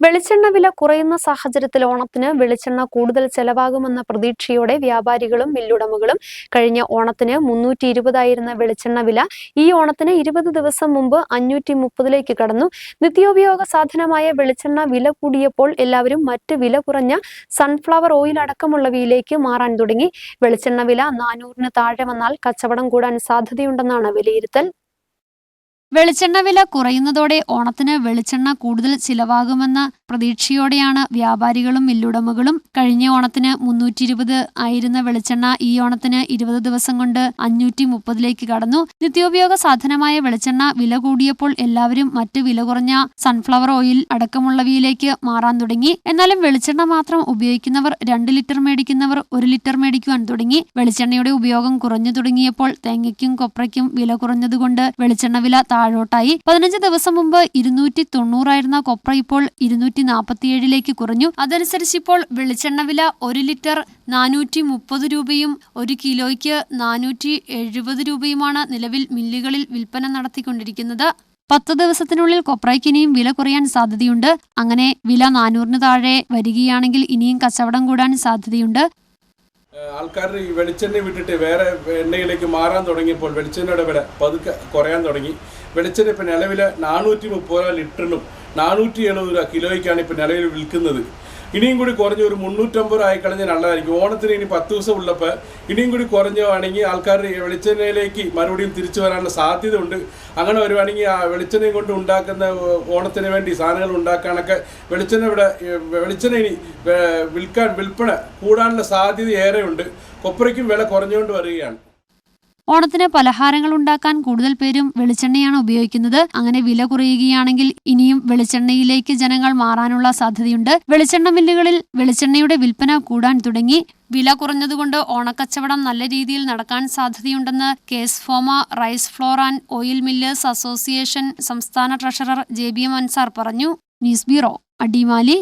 വെളിച്ചെണ്ണ വില കുറയുന്ന സാഹചര്യത്തിൽ ഓണത്തിന് വെളിച്ചെണ്ണ കൂടുതൽ ചെലവാകുമെന്ന പ്രതീക്ഷയോടെ വ്യാപാരികളും മില്ലുടമകളും കഴിഞ്ഞ ഓണത്തിന് മുന്നൂറ്റി ഇരുപതായിരുന്ന വെളിച്ചെണ്ണ വില ഈ ഓണത്തിന് ഇരുപത് ദിവസം മുമ്പ് അഞ്ഞൂറ്റി മുപ്പതിലേക്ക് കടന്നു. നിത്യോപയോഗ സാധനമായ വെളിച്ചെണ്ണ വില കൂടിയപ്പോൾ എല്ലാവരും മറ്റ് വില കുറഞ്ഞ സൺഫ്ലവർ ഓയിൽ അടക്കമുള്ളവയിലേക്ക് മാറാൻ തുടങ്ങി. വെളിച്ചെണ്ണ വില നാനൂറിന് താഴെ വന്നാൽ കച്ചവടം കൂടാൻ സാധ്യതയുണ്ടെന്നാണ് വിലയിരുത്തൽ. വെളിച്ചെണ്ണ വില കുറയുന്നതോടെ ഓണത്തിന് വെളിച്ചെണ്ണ കൂടുതൽ ചിലവാകുമെന്ന പ്രതീക്ഷയോടെയാണ് വ്യാപാരികളും മില്ലുടമകളും കഴിഞ്ഞ ഓണത്തിന് മുന്നൂറ്റി ഇരുപത് ആയിരുന്ന വെളിച്ചെണ്ണ ഈ ഓണത്തിന് ഇരുപത് ദിവസം കൊണ്ട് അഞ്ഞൂറ്റി മുപ്പതിലേക്ക് കടന്നു. നിത്യോപയോഗ സാധനമായ വെളിച്ചെണ്ണ വില കൂടിയപ്പോൾ എല്ലാവരും മറ്റ് വില കുറഞ്ഞ സൺഫ്ലവർ ഓയിൽ അടക്കമുള്ളവയിലേക്ക് മാറാൻ തുടങ്ങി. എന്നാലും വെളിച്ചെണ്ണ മാത്രം ഉപയോഗിക്കുന്നവർ രണ്ട് ലിറ്റർ മേടിക്കുന്നവർ ഒരു ലിറ്റർ മേടിക്കുവാൻ തുടങ്ങി. വെളിച്ചെണ്ണയുടെ ഉപയോഗം കുറഞ്ഞു തുടങ്ങിയപ്പോൾ തേങ്ങയ്ക്കും കൊപ്രയ്ക്കും വില കുറഞ്ഞതുകൊണ്ട് വെളിച്ചെണ്ണ വില താഴോട്ടായി. പതിനഞ്ച് ദിവസം മുമ്പ് ഇരുന്നൂറ്റി തൊണ്ണൂറായിരുന്ന കൊപ്ര ഇപ്പോൾ ഇരുന്നൂറ്റി നാൽപ്പത്തിയേഴിലേക്ക് കുറഞ്ഞു. അതനുസരിച്ച് ഇപ്പോൾ വെളിച്ചെണ്ണ വില ഒരു ലിറ്റർ നാനൂറ്റി മുപ്പത് രൂപയും ഒരു കിലോയ്ക്ക് നാനൂറ്റി എഴുപത് രൂപയുമാണ് നിലവിൽ മില്ലുകളിൽ വിൽപ്പന നടത്തിക്കൊണ്ടിരിക്കുന്നത്. പത്ത് ദിവസത്തിനുള്ളിൽ കൊപ്രയ്ക്ക് ഇനിയും വില കുറയാൻ സാധ്യതയുണ്ട്. അങ്ങനെ വില നാനൂറിന് താഴെ വരികയാണെങ്കിൽ ഇനിയും കച്ചവടം കൂടാൻ സാധ്യതയുണ്ട്. ആൾക്കാർ ഈ വെളിച്ചെണ്ണ വിട്ടിട്ട് വേറെ എണ്ണയിലേക്ക് മാറാൻ തുടങ്ങിയപ്പോൾ വെളിച്ചെണ്ണയുടെ വില പതുക്കെ കുറയാൻ തുടങ്ങി. വെളിച്ചെണ്ണ ഇപ്പം നിലവിൽ നാനൂറ്റി മുപ്പത് രൂപ ലിറ്ററിനും നാനൂറ്റി എഴുപത് രൂപ കിലോയ്ക്കാണ് ഇപ്പം നിലവിൽ വിൽക്കുന്നത്. ഇനിയും കൂടി കുറഞ്ഞ ഒരു മുന്നൂറ്റമ്പത് ആയി കഴിഞ്ഞാൽ നല്ലതായിരിക്കും. ഓണത്തിന് ഇനി പത്ത് ദിവസം ഉള്ളപ്പോൾ ഇനിയും കൂടി കുറഞ്ഞുവാണെങ്കിൽ ആൾക്കാർ വെളിച്ചെണ്ണയിലേക്ക് മറുപടിയും തിരിച്ചു വരാനുള്ള സാധ്യത ഉണ്ട് അങ്ങനെ വരുവാണെങ്കിൽ ആ വെളിച്ചെണ്ണയും കൊണ്ട് ഉണ്ടാക്കുന്ന ഓണത്തിന് വേണ്ടി സാധനങ്ങൾ ഉണ്ടാക്കാനൊക്കെ വെളിച്ചെണ്ണ ഇവിടെ വെളിച്ചെണ്ണ ഇനി വിൽക്കാൻ വിൽപ്പന കൂടാനുള്ള സാധ്യത ഏറെയുണ്ട്. കൊപ്രയ്ക്കും വില കുറഞ്ഞുകൊണ്ട് വരികയാണ്. ഓണത്തിന് പലഹാരങ്ങൾ ഉണ്ടാക്കാൻ കൂടുതൽ പേരും വെളിച്ചെണ്ണയാണ് ഉപയോഗിക്കുന്നത്. അങ്ങനെ വില കുറയുകയാണെങ്കിൽ ഇനിയും വെളിച്ചെണ്ണയിലേക്ക് ജനങ്ങൾ മാറാനുള്ള സാധ്യതയുണ്ട്. വെളിച്ചെണ്ണ മില്ലുകളിൽ വെളിച്ചെണ്ണയുടെ വിൽപ്പന കൂടാൻ തുടങ്ങി. വില കുറഞ്ഞതുകൊണ്ട് ഓണക്കച്ചവടം നല്ല രീതിയിൽ നടക്കാൻ സാധ്യതയുണ്ടെന്ന് കേസ് FOMAA rice flour and oil millers association സംസ്ഥാന treasurer J B M Ansar പറഞ്ഞു. News bureau Adimali.